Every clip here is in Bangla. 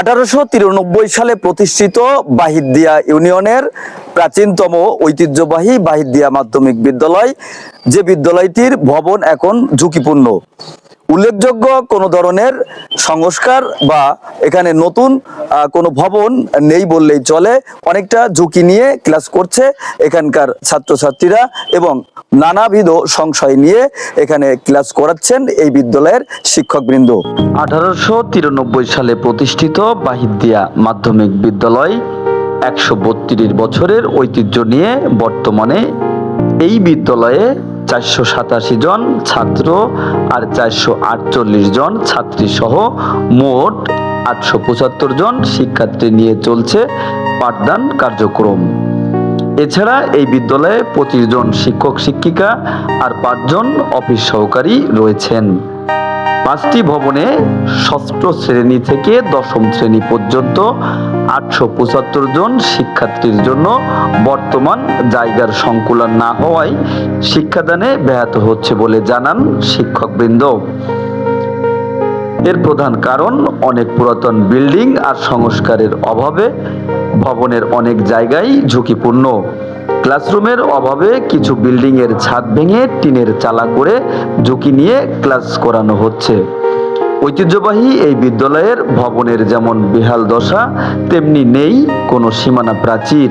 আঠারোশো তিরানব্বই সালে প্রতিষ্ঠিত বাহিদিয়া ইউনিয়নের প্রাচীনতম ঐতিহ্যবাহী বাহিদিয়া মাধ্যমিক বিদ্যালয়, যে বিদ্যালয়টির ভবন এখন ঝুঁকিপূর্ণ। উল্লেখযোগ্য কোনো ধরনের সংস্কার বা এখানে নতুন কোনো ভবন নেই বললেই চলে। অনেকটা ঝুঁকি নিয়ে ক্লাস করছে এখানকার ছাত্রছাত্রীরা এবং নানাবিধ সংশয় নিয়ে এখানে ক্লাস করাচ্ছেন এই বিদ্যালয়ের শিক্ষকবৃন্দ। আঠারোশো তিরানব্বই সালে প্রতিষ্ঠিত বাহিদ্দিয়া মাধ্যমিক বিদ্যালয় একশো বত্রিশ বছরের ঐতিহ্য নিয়ে বর্তমানে এই বিদ্যালয়ে চারশো সাতাশি জন ছাত্র আর চারশো আটচল্লিশ জন ছাত্রী সহ মোট আটশো পঁচাত্তর জন শিক্ষার্থী নিয়ে চলছে পাঠদান কার্যক্রম। এছাড়া এই বিদ্যালয়ে পঁচিশ জন শিক্ষক, শিক্ষিকা আর পাঁচজন অফিস সহকারী রয়েছেন। পাঁচটি ভবনে ষষ্ঠ শ্রেণি থেকে দশম শ্রেণি পর্যন্ত আটশো পঁচাত্তর জন শিক্ষার্থীর জন্য বর্তমান জায়গার সংকুলন না হওয়ায় শিক্ষাদানে ব্যাহত হচ্ছে বলে জানান শিক্ষকবৃন্দ। এর প্রধান কারণ, অনেক পুরাতন বিল্ডিং আর সংস্কারের অভাবে ভবনের অনেক জায়গায় ঝুঁকিপূর্ণ। ক্লাসরুমের অভাবে কিছু বিল্ডিং এর ছাদ ভেঙে টিনের চালা করে ঝুঁকি নিয়ে ক্লাস করানো হচ্ছে। ঐতিহ্যবাহী এই বিদ্যালয়ের ভবনের যেমন বেহাল দশা, তেমনি নেই কোনো সীমানা প্রাচীর।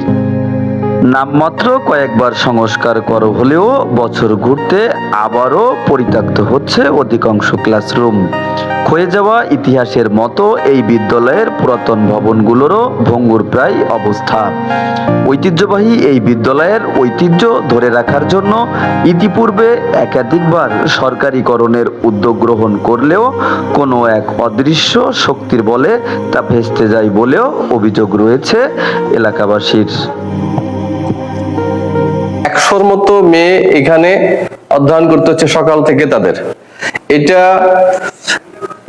নামমাত্র কয়েকবার সংস্কার করা হলেও বছর ঘুরতে আবারও পরিত্যক্ত হচ্ছে অধিকাংশ ক্লাসরুম। ক্ষয়ে যাওয়া ইতিহাসের মতো এই বিদ্যালয়ের পুরাতন ভবনগুলোরও ভঙ্গুর প্রায় অবস্থা। ঐতিহ্যবাহী এই বিদ্যালয়ের ঐতিহ্য ধরে রাখার জন্য ইতিপূর্বে একাধিকবার সরকারিকরণের উদ্যোগ গ্রহণ করলেও কোনো এক অদৃশ্য শক্তির বলে তা ভেস্তে যায় বলেও অভিযোগ রয়েছে এলাকাবাসীর। একশোর মতো মেয়ে এখানে অধ্যয়ন করতে হচ্ছে সকাল থেকে তাদের। এটা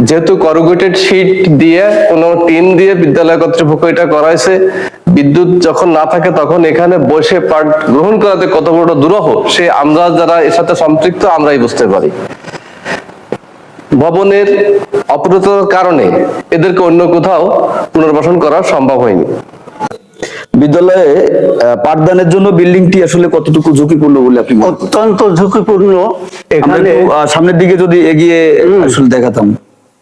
যেহেতু করুগেটেড শীট দিয়ে কোনো টিন দিয়ে বিদ্যালয় কর্তৃপক্ষ এটা করাইছে, বিদ্যুৎ যখন না থাকে তখন এখানে বসে পাঠ গ্রহণ করাতে কত বড় দুরহ, সে আমরা যারা এর সাথে সম্পৃক্ত আমরাই বুঝতে পারি। ভবনের অপরতার কারণে এদেরকে অন্য কোথাও পুনর্বাসন করা সম্ভব হয়নি। বিদ্যালয়ে পাঠদানের জন্য বিল্ডিংটি আসলে কতটুকু ঝুঁকিপূর্ণ বলে আপনি অত্যন্ত ঝুঁকিপূর্ণ। এখানে সামনের দিকে যদি এগিয়ে আসলে দেখাতাম।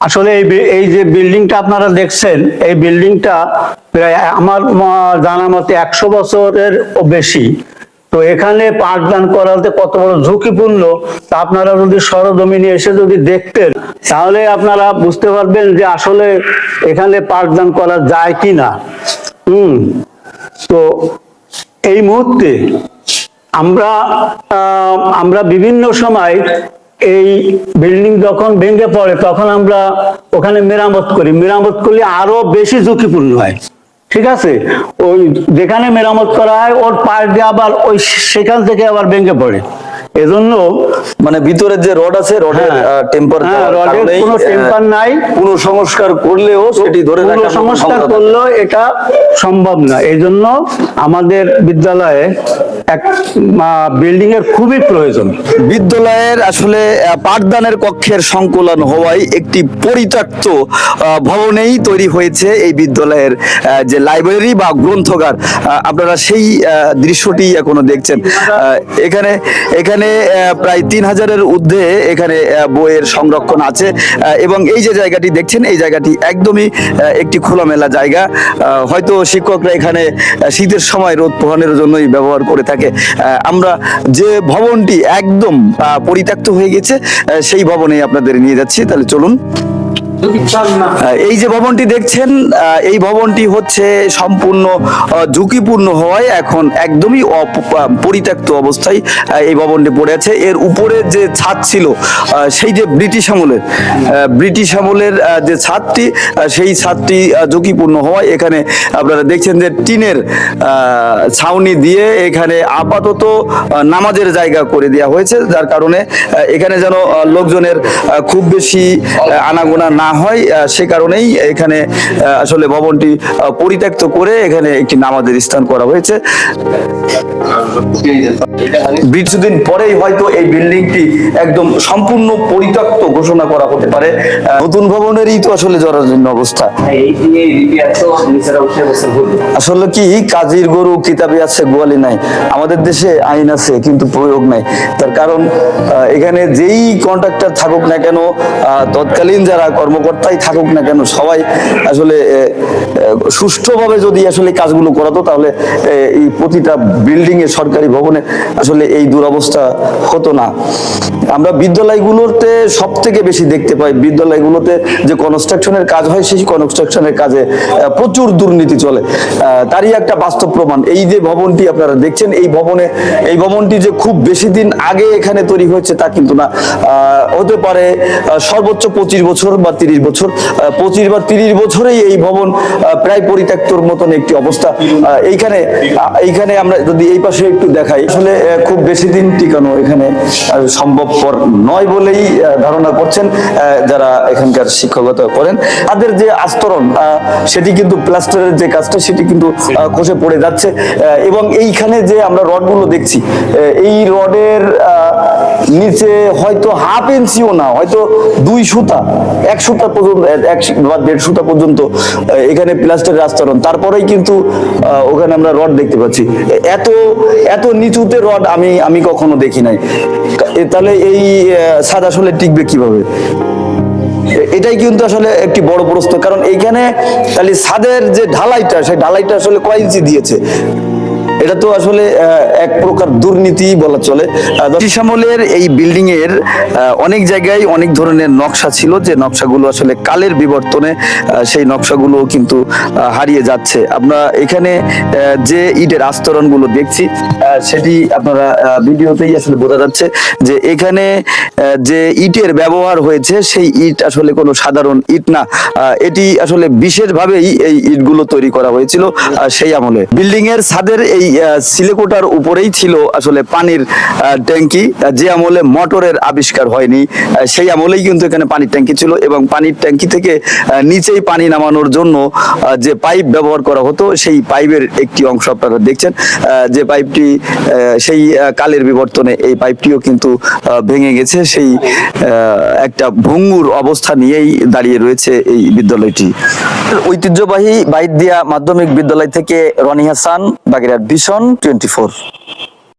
আসলে এই এই যে বিল্ডিংটা আপনারা দেখছেন এই বিল্ডিংটা প্রায় আমার জানা মতে একশো বছরের বেশি। তো এখানে পাঠদান করাতে কত বড় ঝুঁকিপূর্ণ তা আপনারা যদি সরজমিনে এসে যদি দেখতেন তাহলে আপনারা বুঝতে পারবেন যে আসলে এখানে পাঠদান করা যায় কি না হুম। তো এই মুহূর্তে আমরা আমরা বিভিন্ন সময় এই বিল্ডিং যখন ভেঙে পড়ে, তখন আমরা ওখানে মেরামত করি। মেরামত করলে আরও বেশি ঝুঁকিপূর্ণ হয়। ঠিক আছে? ওই যেখানে মেরামত করা হয়, ওর পাশ দিয়ে আবার ওই সেখান থেকে আবার ভেঙে পড়ে। এজন্য মানে ভিতরে যে রড আছে রডের। টেম্পার রডের কোনো temper নাই। কোনো সংস্কার করলেও সেটি ধরে রাখা সংস্কার করলেও এটা সম্ভব না। এই জন্য আমাদের বিদ্যালয়ে এক বিল্ডিং এর খুবই প্রয়োজন। বিদ্যালয়ের আসলে পাঠদানের কক্ষের সংকলন হওয়ায় একটি পরিত্যক্ত ভবনেই তৈরি হয়েছে এই বিদ্যালয়ের যে লাইব্রেরি বা গ্রন্থগার। আপনারা সেই দৃশ্যটি এখনও দেখছেন। এখানে এখানে প্রায় তিন হাজারের ঊর্ধ্বে এখানে বইয়ের সংরক্ষণ আছে। এবং এই যে জায়গাটি দেখছেন, এই জায়গাটি একদমই একটি খোলামেলা জায়গা। হয়তো শিক্ষকরা এখানে শীতের সময় রোদ পোহানোর জন্যই ব্যবহার করে থাকে। আমরা যে ভবনটি একদম পরিত্যক্ত হয়ে গেছে সেই ভবনে আপনাদের নিয়ে যাচ্ছি। তাহলে চলুন। এই যে ভবনটি দেখছেন এই ভবনটি হচ্ছে সম্পূর্ণ ঝুঁকিপূর্ণ হওয়ায় এখন একদমই পরিত্যক্ত অবস্থায় এই ভবনটি পড়ে আছে। এর উপরে যে ছাদ ছিল সেই যে ব্রিটিশ আমলের ব্রিটিশ আমলের যে ছাদটি সেই ছাদটি ঝুঁকিপূর্ণ হওয়ায় এখানে আপনারা দেখছেন যে টিনের ছাউনি দিয়ে এখানে আপাতত নামাজের জায়গা করে দেওয়া হয়েছে। যার কারণে এখানে যেন লোকজনের খুব বেশি আনাগোনা না না হয় সে কারণেই এখানে আসলে ভবনটি পরিত্যক্ত করে এখানে একটি নামাজের স্থান করা হয়েছে। কিছুদিন পরেই হয়তো এই বিল্ডিংটি একদম সম্পূর্ণ পরিত্যক্ত ঘোষণা করা হতে পারে। নতুন ভবনেরই তো আসলে জরাজীর্ণ অবস্থা। আসলে কি, কাজীর গরু, কিতাবে আছে, গোয়ালি নাই। আমাদের দেশে আইন আছে, কিন্তু প্রয়োগ নাই। তার কারণ এখানে যেই কন্ট্রাক্টর থাকুক না কেন তৎকালীন যারা কর্মকর্তাই থাকুক না কেন, সবাই আসলে সুষ্ঠুভাবে যদি আসলে কাজগুলো করাতো, তাহলে এই প্রতিটা বিল্ডিং এ সরকারি ভবনে আসলে এই দুরবস্থা হতো না। আমরা বিদ্যালয়গুলোতে সব থেকে বেশি দেখতে পাই, বিদ্যালয়গুলোতে যে কনস্ট্রাকশনের কাজ হয়, সেই কনস্ট্রাকশনের কাজে প্রচুর দুর্নীতি চলে। তারই একটা বাস্তব প্রমাণ, এই যে ভবনটি আপনারা দেখছেন, এই ভবনে, এই ভবনটি যে খুব বেশি দিন আগে এখানে তৈরি হয়েছে তা কিন্তু না। হতে পারে সর্বোচ্চ পঁচিশ বছর বা তিরিশ বছর পঁচিশ বা তিরিশ বছরেই এই ভবন প্রায় পরিত্যক্তর মতন একটি অবস্থা। এইখানে এইখানে আমরা যদি এই পাশে একটু দেখাই, আসলে খুব বেশি দিন টিকানো এখানে সম্ভবপর নয় বলেই ধারণা করছেন যারা এখানকার শিক্ষকতা করেন। তাদের যে আস্তরণ সেটি কিন্তু প্লাস্টারের যে কাজটা, সেটি কিন্তু খসে পড়ে যাচ্ছে এবং এইখানে যে আমরা রডগুলো দেখছি এই রডের নিচে হয়তো হাফ ইঞ্চিও না, হয়তো দুই সুতা, এক সুতা পর্যন্ত, এক বা দেড় সুতা পর্যন্ত এখানে প্লাস্টারের আস্তরণ। তারপরেই কিন্তু ওখানে আমরা রড দেখতে পাচ্ছি। এত এত নিচুতে রড আমি আমি কখনো দেখি নাই। তাহলে এই ছাদ আসলে টিকবে কীভাবে? এটাই কিন্তু আসলে একটি বড় প্রশ্ন। কারণ এইখানে তাহলে ছাদের যে ঢালাইটা, সেই ঢালাইটা আসলে কয় ইঞ্চি দিয়েছে? এটা তো আসলে এক প্রকার দুর্নীতি বলা চলে। আমলের এই বিল্ডিং এর অনেক জায়গায় অনেক ধরনের নকশা ছিল, যে নকশাগুলো আসলে কালের বিবর্তনে সেই নকশাগুলো কিন্তু হারিয়ে যাচ্ছে। আমরা এখানে যে ইটের আস্তরণগুলো দেখছি সেটি আপনারা ভিডিওতেই আসলে বোঝা যাচ্ছে যে এখানে যে ইটের ব্যবহার হয়েছে, সেই ইট আসলে কোনো সাধারণ ইট না। এটি আসলে বিশেষভাবেই এই ইটগুলো তৈরি করা হয়েছিল সেই আমলে। বিল্ডিং এর ছাদের এই সিলেকোটার উপরেই ছিল আসলে পানির ট্যাঙ্কি। যে আমলে মোটরের আবিষ্কার হয়নি সেই আমলেই কিন্তু এখানে পানির ট্যাঙ্কি ছিল এবং পানির ট্যাঙ্কি থেকে নিচেই পানি নামানোর জন্য যে পাইপ ব্যবহার করা হতো, সেই পাইপের একটি অংশ আপনারা দেখছেন। যে পাইপটি সেই কালের বিবর্তনে এই পাইপটিও কিন্তু ভেঙে গেছে। সেই একটা ভঙ্গুর অবস্থা নিয়েই দাঁড়িয়ে রয়েছে এই বিদ্যালয়টি। ঐতিহ্যবাহী বাইদিয়া মাধ্যমিক বিদ্যালয় থেকে Roni Hasan, Bagerhat vision twenty four